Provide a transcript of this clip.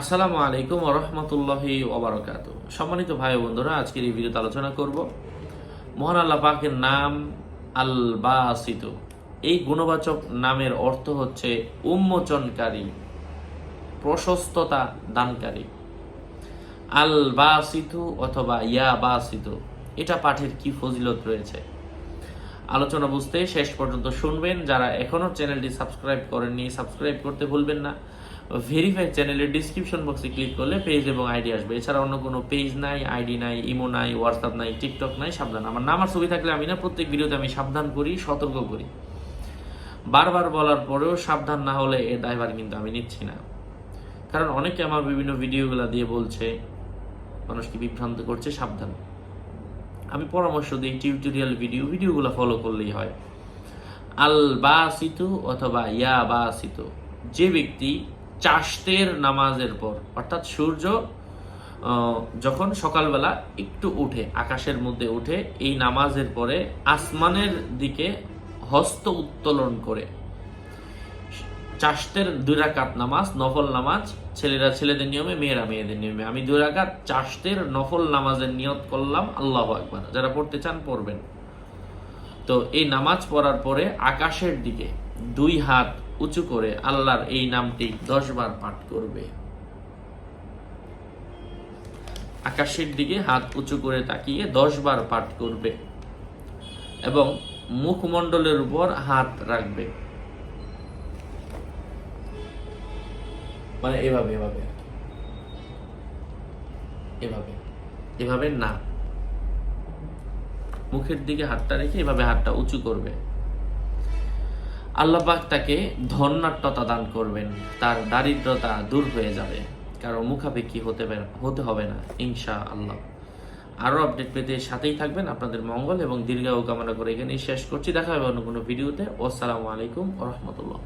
আসসালামু আলাইকুম রহমতুল্লাহি ওবরাকাত সম্মানিত ভাই বন্ধুরা, আজকের এই ভিডিওতে আলোচনা করব মহান আল্লাহ পাকের নাম আল বাসিত এই গুণবাচক নামের অর্থ হচ্ছে উন্মোচনকারী, প্রশস্ততা দানকারী। আল বাসিতু অথবা ইয়া বাসিতু এটা পাঠের কি ফজিলত রয়েছে? আলোচনা বুঝতে শেষ পর্যন্ত শুনবেন। যারা এখনও চ্যানেলটি সাবস্ক্রাইব করেননি, সাবস্ক্রাইব করতে ভুলবেন না। ভেরিফাই চ্যানেলের ডিসক্রিপশন বক্সে ক্লিক করলে পেজ এবং আইডি আসবে। এছাড়া অন্য কোনো পেজ নাই আইডি নাই ইমো নাই হোয়াটসঅ্যাপ নাই টিকটক নাই, সাবধান। আমার নামার ছবি থাকলে আমি না প্রত্যেক ভিডিওতে আমি সাবধান করি, সতর্ক করি। বারবার বলার পরেও সাবধান না হলে এ দায়ভার কিন্তু আমি নিচ্ছি না। কারণ অনেকে আমার বিভিন্ন ভিডিওগুলো দিয়ে বলছে, মানুষকে বিভ্রান্ত করছে, সাবধান। আমি পরামর্শ দিই টিউটোরিয়াল ভিডিও ভিডিওগুলো ফলো করলেই হয়। আল বাসিতু অথবা ইয়া বাসিতু যে ব্যক্তি চাষতের নামাজের পর, অর্থাৎ সূর্য যখন সকালবেলা একটু উঠে, আকাশের মধ্যে উঠে এই নামাজের পরে আসমানের দিকে হস্ত উত্তোলন করে চাষতের দুই রাকাত নামাজ, নফল নামাজ, ছেলেরা ছেলেদের নিয়মে, মেয়েরা মেয়েদের নিয়মে। আমি দুই রাকাত চাষতের নফল নামাজের নিয়ত করলাম, আল্লাহ আকবার। যারা পড়তে চান, পড়বেন। তো এই নামাজ পড়ার পরে আকাশের দিকে দুই হাত উঁচু করে আল্লাহর এই নামটি দশ বার পাঠ করবে। আকাশের দিকে হাত উঁচু করে তাকিয়ে দশ বার পাঠ করবে এবং মুখমণ্ডলের উপর হাত রাখবে। মানে এভাবে এভাবে। এভাবে এভাবে না। মুখের দিকে হাতটা রেখে এভাবে হাতটা উঁচু করবে। আল্লাহ পাক তাকে ধন্যাট্যতা দান করবেন, তার দারিদ্রতা দূর হয়ে যাবে। কারও মুখাপেক্ষি হতে হতে হবে না ইনশা আল্লাহ আরও আপডেট পেতে সাথেই থাকবেন আপনাদের মঙ্গল এবং দীর্ঘায়ু কামনা করে এখানেই শেষ করছি। দেখা হবে অন্য কোনো ভিডিওতে। আসসালামু আলাইকুম রহমতুল্লাহ।